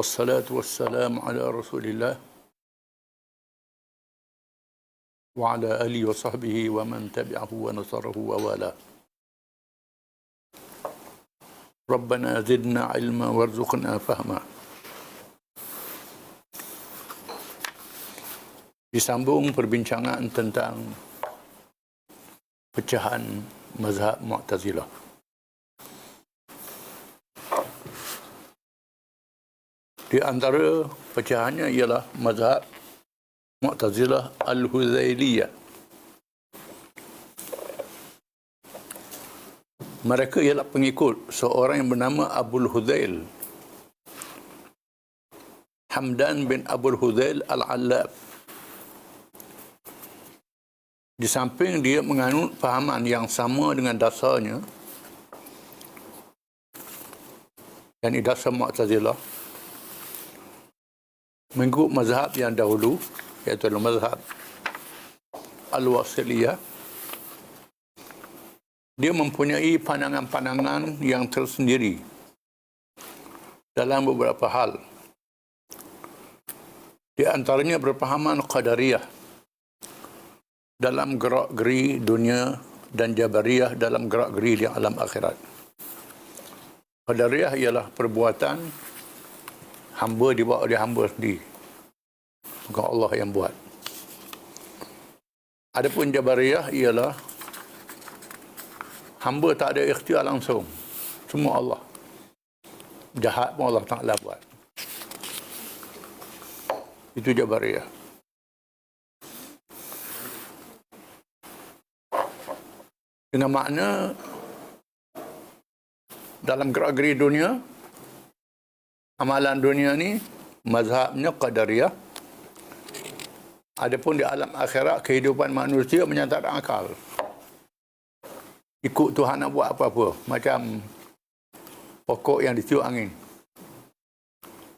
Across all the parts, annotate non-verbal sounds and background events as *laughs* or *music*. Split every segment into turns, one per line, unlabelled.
والصلاة والسلام على رسول الله وعلى آله وصحبه ومن تبعه ونصره ووالاه ربنا زدنا علما وارزقنا فهما disambung perbincangan tentang pecahan mazhab Mu'tazilah. Di antara pecahannya ialah mazhab Mu'tazilah Al-Huzailiyah. Mereka ialah pengikut seorang yang bernama Abul Huzail. Hamdan bin Abul Huzail Al-Allab. Di samping dia menganut fahaman yang sama dengan dasarnya, yang ini dasar Mu'tazilah, mengikut mazhab yang dahulu, iaitu mazhab Al-Wasiliyah, dia mempunyai pandangan-pandangan yang tersendiri dalam beberapa hal. Di antaranya berpahaman Qadariyah, dalam gerak-geri dunia dan Jabariyah dalam gerak-geri di alam akhirat. Qadariyah ialah perbuatan hamba dibuat oleh hamba sendiri. Bukan Allah yang buat. Adapun Jabariyah ialah hamba tak ada ikhtiar langsung. Semua Allah. Jahat pun Allah Ta'ala buat. Itu Jabariyah. dengan makna dalam gerak-geri dunia amalan dunia ni mazhabnya qadariyah adapun di alam akhirat kehidupan manusia menyatakan akal. Ikut Tuhan nak buat apa-apa. Macam pokok yang ditiup angin.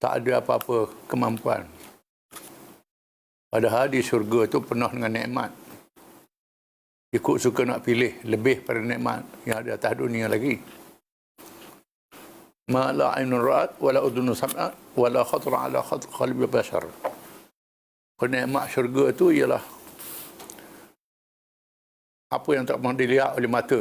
Tak ada apa-apa kemampuan. Padahal di syurga tu penuh dengan nikmat. Ikut suka nak pilih lebih pada nikmat yang ada atas dunia lagi. Ma la ainun ra'at wa la udhunu sam'at wa la khatra ala khat qalbi bashar. Nikmat syurga itu ialah apa yang tak pernah dilihat oleh mata.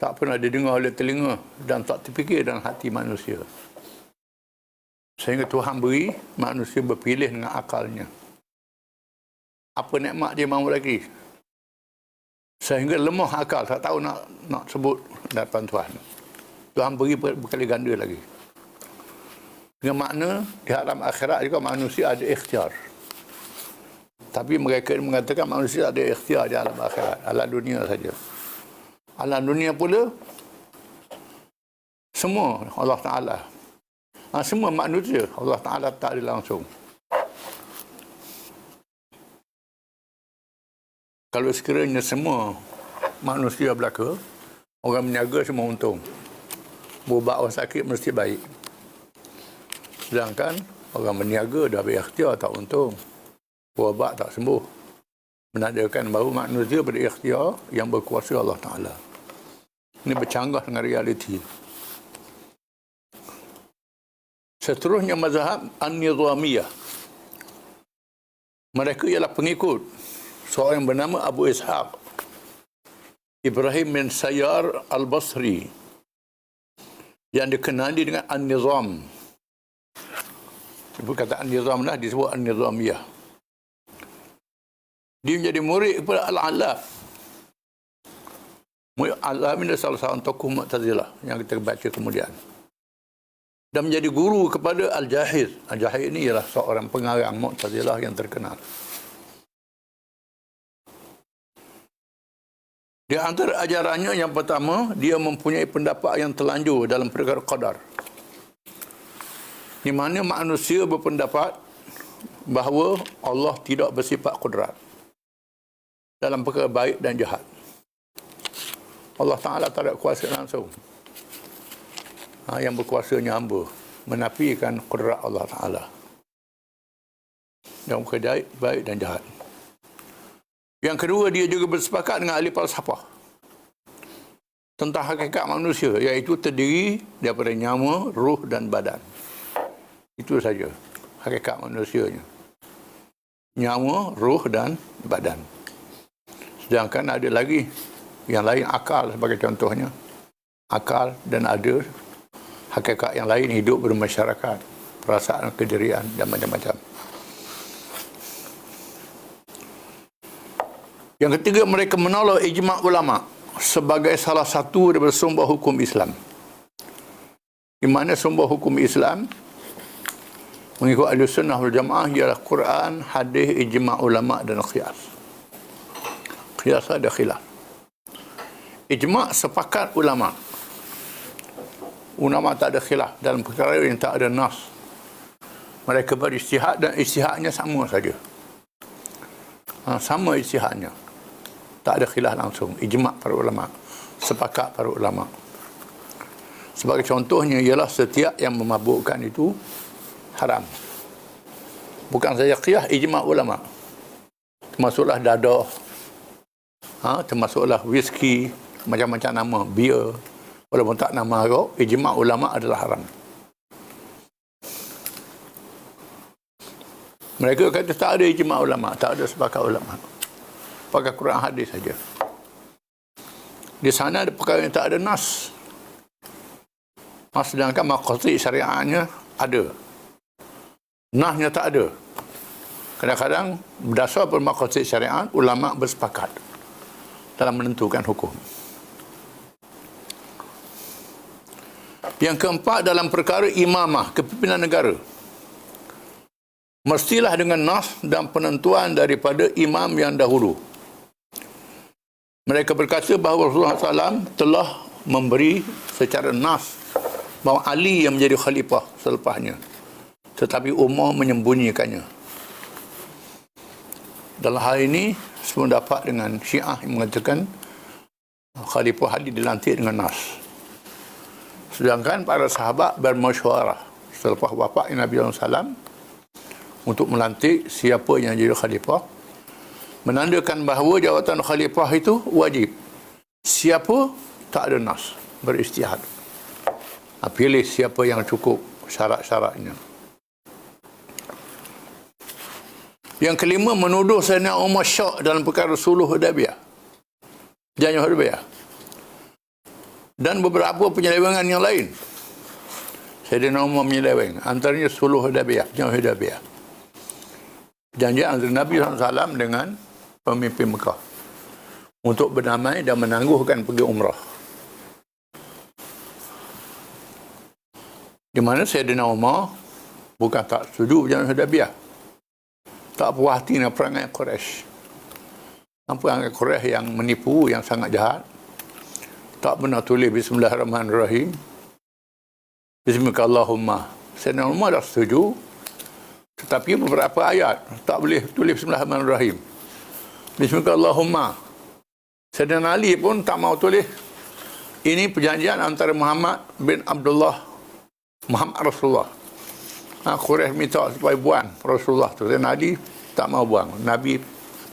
Tak pernah didengar oleh telinga dan tak terfikir dalam hati manusia. Sehingga Tuhan beri manusia berpilih dengan akalnya. Apa nikmat dia mahu lagi? sehingga lemah akal tak tahu nak nak sebut dapat Tuhan Tuhan beri berkali ganda lagi dengan makna di alam akhirat juga manusia ada ikhtiar tapi mereka mengatakan manusia ada ikhtiar di alam akhirat alam dunia saja alam dunia pula semua Allah Ta'ala ha, semua manusia Allah Ta'ala tak ada langsung kalau sekiranya semua manusia belaka, orang meniaga semua untung. Berubat orang sakit mesti baik. Sedangkan orang meniaga dah berikhtiar tak untung. Berubat tak sembuh. Menandakan baru manusia berikhtiar yang berkuasa Allah Ta'ala. Ini bercanggah dengan realiti. Seterusnya mazhab An-Nizamiyah. Mereka ialah pengikut seorang yang bernama Abu Ishaq Ibrahim bin Sayyar Al-Basri yang dikenali dengan An-Nizam sebut kata An-Nizam lah disebut An-Nizamiyah. Dia menjadi murid kepada Al-Alaf Murid Al-Alaf ini salah seorang tokoh Mu'tazilah yang kita baca kemudian. Dan menjadi guru kepada Al-Jahiz Al-Jahiz ini ialah seorang pengarang Mu'tazilah yang terkenal. Di antara ajarannya yang pertama, dia mempunyai pendapat yang terlanjur dalam perkara qadar. Di mana manusia berpendapat bahawa Allah tidak bersifat kudrat dalam perkara baik dan jahat. Allah Ta'ala tak ada kuasa langsung. Ha, yang berkuasanya hamba menafikan kudrat Allah Ta'ala. Dalam perkara baik, baik dan jahat. Yang kedua, dia juga bersepakat dengan ahli falsafah tentang hakikat manusia, iaitu terdiri daripada nyawa, ruh dan badan. Itu saja hakikat manusianya. Nyawa, ruh dan badan. Sedangkan ada lagi yang lain akal sebagai contohnya. Akal dan ada hakikat yang lain hidup bermasyarakat, perasaan kedirian dan macam-macam. Yang ketiga, mereka menolak ijma' ulama' sebagai salah satu daripada sumber hukum Islam. Di mana sumber hukum Islam mengikut ahli sunnah wal jamaah ialah Quran, hadis, ijma' ulama' dan qiyas. Qiyas ada khilaf. Ijma' sepakat ulama' ulama tak ada khilaf dalam perkara yang tak ada nas. Mereka beristihad dan istihadnya sama saja. Ha, sama istihadnya tak ada khilaf langsung ijma' para ulama sepakat para ulama sebagai contohnya ialah setiap yang memabukkan itu haram bukan saja qiyah ijma' ulama termasuklah dadah ha, termasuklah whisky macam-macam nama beer walaupun tak nama rok ijma' ulama adalah haram mereka kata tak ada ijma' ulama tak ada sepakat ulama' pakai Quran hadis saja. Di sana ada perkara yang tak ada nas. Sedangkan maqasid syariahnya ada. Nasnya tak ada. Kadang-kadang berdasar pada maqasid syariat, ulama bersepakat dalam menentukan hukum. Yang keempat dalam perkara imamah, kepimpinan negara. Mestilah dengan nas dan penentuan daripada imam yang dahulu. Mereka berkata bahawa Rasulullah SAW telah memberi secara nas bahawa Ali yang menjadi khalifah selepasnya. Tetapi Umar menyembunyikannya. Dalam hal ini, semua dapat dengan syiah yang mengatakan Khalifah Ali dilantik dengan nas. Sedangkan para sahabat bermasyuarah selepas wafat Nabi SAW untuk melantik siapa yang jadi khalifah menandakan bahawa jawatan khalifah itu wajib. Siapa tak ada nas beristihad. Ha, pilih siapa yang cukup syarat-syaratnya. Yang kelima menuduh Sayyidina Umar syak dalam perkara suluh Hudaybiyah. Janji Hudaybiyah. Dan beberapa penyelewengan yang lain. Sayyidina Umar menyeleweng. Antaranya suluh Hudaybiyah. Janji Hudaybiyah. Janji antara Nabi SAW dengan pemimpin Mekah untuk berdamai dan menangguhkan pergi umrah. Di mana Sayyidina Umar bukan tak setuju berjalan Hudaybiyah. Tak puas hati dengan perangai Quraisy. Perangai Quraisy yang menipu, yang sangat jahat. Tak pernah tulis Bismillahirrahmanirrahim. Bismillahirrahmanirrahim. Sayyidina Umar dah setuju. Tetapi beberapa ayat tak boleh tulis Bismillahirrahmanirrahim. Bismillahirrahmanirrahim. Sayyidina Ali pun tak mau tulis. Ini perjanjian antara Muhammad bin Abdullah Muhammad Rasulullah. Ha, Quraisy minta supaya buang Rasulullah tu. Sayyidina Ali tak mau buang. Nabi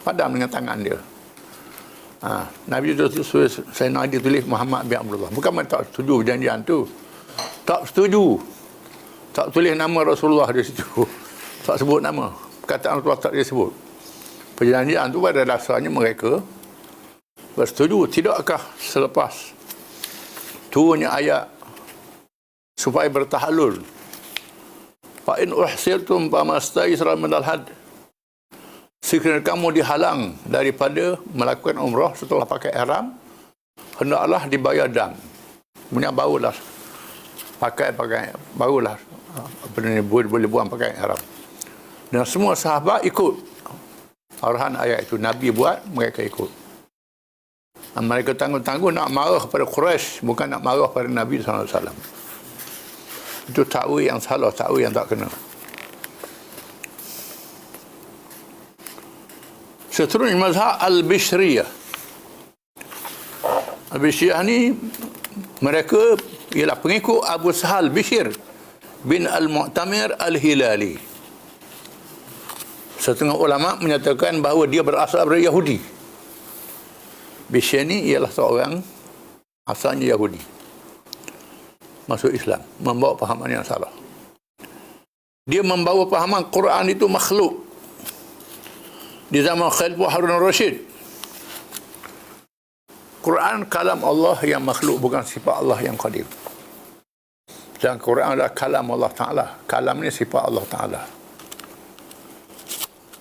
padam dengan tangan dia. Ha, Nabi tu tulis Sayyidina Ali tulis Muhammad bin Abdullah. Bukan mereka tak setuju perjanjian tu. Tak setuju. Tak tulis nama Rasulullah di situ. *laughs* Tak sebut nama. Perkataan Rasulullah tak dia sebut perjanjian itu pada dasarnya mereka bersetuju tidakkah selepas turunnya ayat supaya bertahalul fa in uhsirtum famastaysra min al-had sekiranya kamu dihalang daripada melakukan umrah setelah pakai ihram hendaklah dibayar dam. Punya barulah pakai pakai barulah apa ni boleh, boleh buang pakai ihram. Dan semua sahabat ikut. Arahan ayat itu Nabi buat mereka ikut. Mereka tangguh-tangguh nak marah pada Quraisy bukan nak marah pada Nabi SAW. Itu takwil yang salah, takwil yang tak kena. Seterusnya mazhab Al-Bishriyah. Al-Bishriyah ni mereka ialah pengikut Abu Sahal Bishr bin Al-Mu'tamir Al-Hilali. Setengah ulama menyatakan bahawa dia berasal dari Yahudi. Bishr ni ialah seorang asalnya Yahudi. Masuk Islam, membawa pahaman yang salah. Dia membawa pahaman Quran itu makhluk di zaman Khalifah Harun Rashid. Quran kalam Allah yang makhluk bukan sifat Allah yang qadim. Dan Quran adalah kalam Allah Ta'ala. Kalam ni sifat Allah Ta'ala.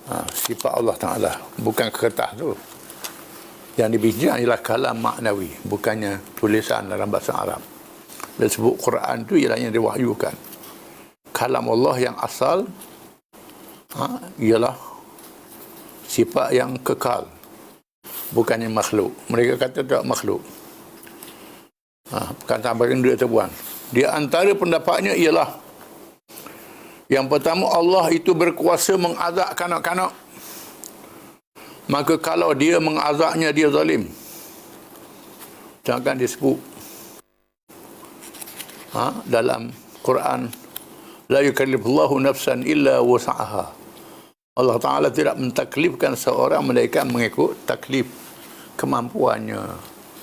Ha, sifat Allah Ta'ala. Bukan kertas tu. Yang dibincang ialah kalam maknawi. Bukannya tulisan dalam bahasa Arab. Dan sebut Quran tu ialah yang diwahyukan. Kalam Allah yang asal ha, ialah sifat yang kekal bukannya makhluk. Mereka kata tak makhluk. Ha, bukan sampai benda terbuang. Di antara pendapatnya ialah yang pertama Allah itu berkuasa mengazab kanak-kanak. Maka kalau dia mengazabnya dia zalim. Jangan disebut ha, dalam Quran la yukallifullahu nafsan illa wus'aha Allah Ta'ala tidak mentaklifkan seorang melainkan mengikut taklif kemampuannya.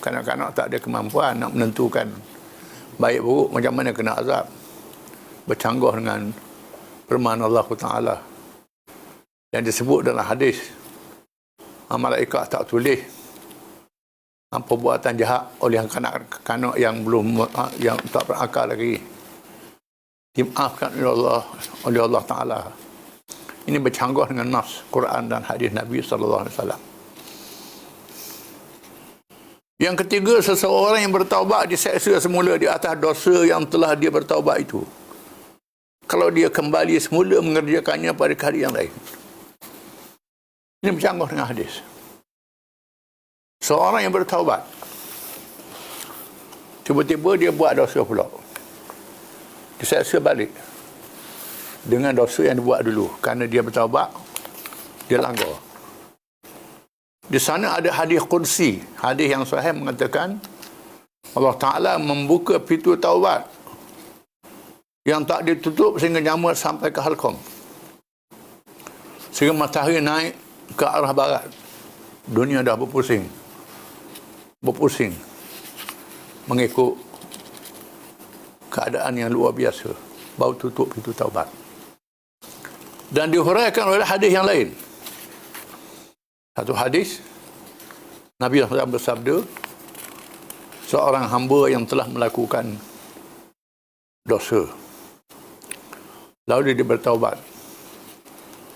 Kanak-kanak tak ada kemampuan nak menentukan baik buruk macam mana kena azab. Bercanggah dengan firman Allah Ta'ala. Yang disebut dalam hadis. Malaikat tak tulis perbuatan jahat oleh kanak-kanak yang belum yang tak berakal lagi. Dimaafkan oleh Allah oleh Allah Ta'ala. Ini bercanggah dengan nas Quran dan hadis Nabi sallallahu alaihi wasallam. Yang ketiga, seseorang yang bertaubat diseksa semula di atas dosa yang telah dia bertaubat itu. Kalau dia kembali semula mengerjakannya pada hari yang lain. Ini bercanggah dengan hadis. Seorang yang bertaubat. Tiba-tiba dia buat dosa pula. Diseksa balik. Dengan dosa yang dibuat dulu. Kerana dia bertaubat dia langgar. Di sana ada hadis qudsi. Hadis yang sahih mengatakan Allah Ta'ala membuka pintu taubat yang tak ditutup sehingga nyamuk sampai ke halkom sehingga matahari naik ke arah barat. Dunia dah berpusing berpusing mengikut keadaan yang luar biasa. Baru tutup pintu taubat. Dan dihuraikan oleh hadis yang lain. Satu hadis Nabi SAW bersabda seorang hamba yang telah melakukan dosa lalu dia bertaubat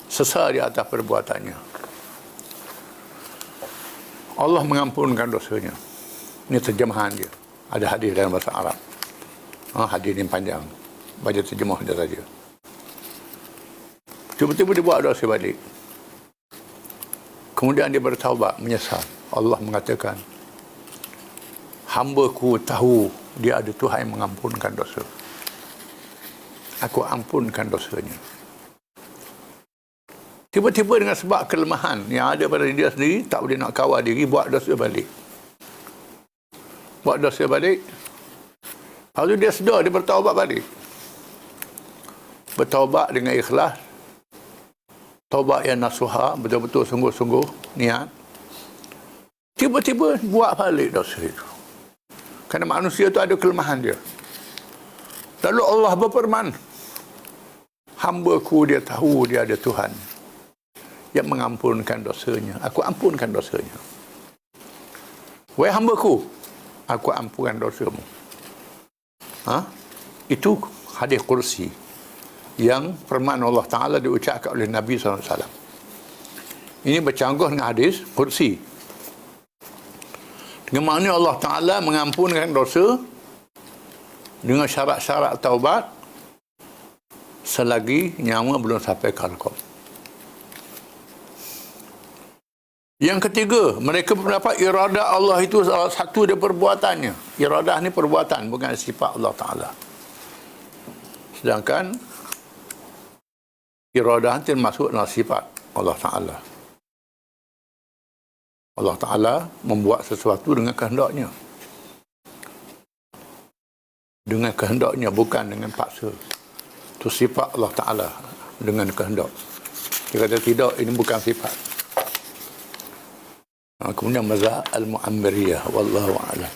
sesal di atas perbuatannya Allah mengampunkan dosanya ini terjemahan dia ada hadis dalam bahasa Arab ha, hadis ini panjang baca terjemah dia saja Tiba-tiba dia buat dosa balik. Kemudian dia bertaubat, menyesal. Allah mengatakan, hamba ku tahu dia ada Tuhan yang mengampunkan dosa. Aku ampunkan dosanya. Tiba-tiba dengan sebab kelemahan yang ada pada dia sendiri, tak boleh nak kawal diri, buat dosa balik. Buat dosa balik. Lalu dia sedar, dia bertaubat balik. Bertaubat dengan ikhlas, taubat yang nasuha betul-betul sungguh-sungguh niat tiba-tiba buat balik dosa itu kerana manusia itu ada kelemahan dia lalu Allah berfirman hamba ku dia tahu dia ada Tuhan yang mengampunkan dosanya aku ampunkan dosanya wahai hamba ku aku ampunkan dosamu ha? itu hadis kursi yang firman Allah Ta'ala diucapkan oleh Nabi SAW. Ini bercanggah dengan hadis kursi. Dengan mana Allah Ta'ala mengampunkan dosa dengan syarat-syarat taubat selagi nyawa belum sampai kalkom. Yang ketiga, mereka berpendapat iradah Allah itu salah satu dari perbuatannya. Iradah ni perbuatan, bukan sifat Allah Ta'ala. Sedangkan iradah termasuk dalam sifat Allah Ta'ala. Allah Ta'ala membuat sesuatu dengan kehendaknya. Dengan kehendaknya, bukan dengan paksa. Itu sifat Allah Ta'ala dengan kehendak. Dia kata tidak, ini bukan sifat. Ha, kemudian mazhab al-mu'ammiriyah wallahu a'lam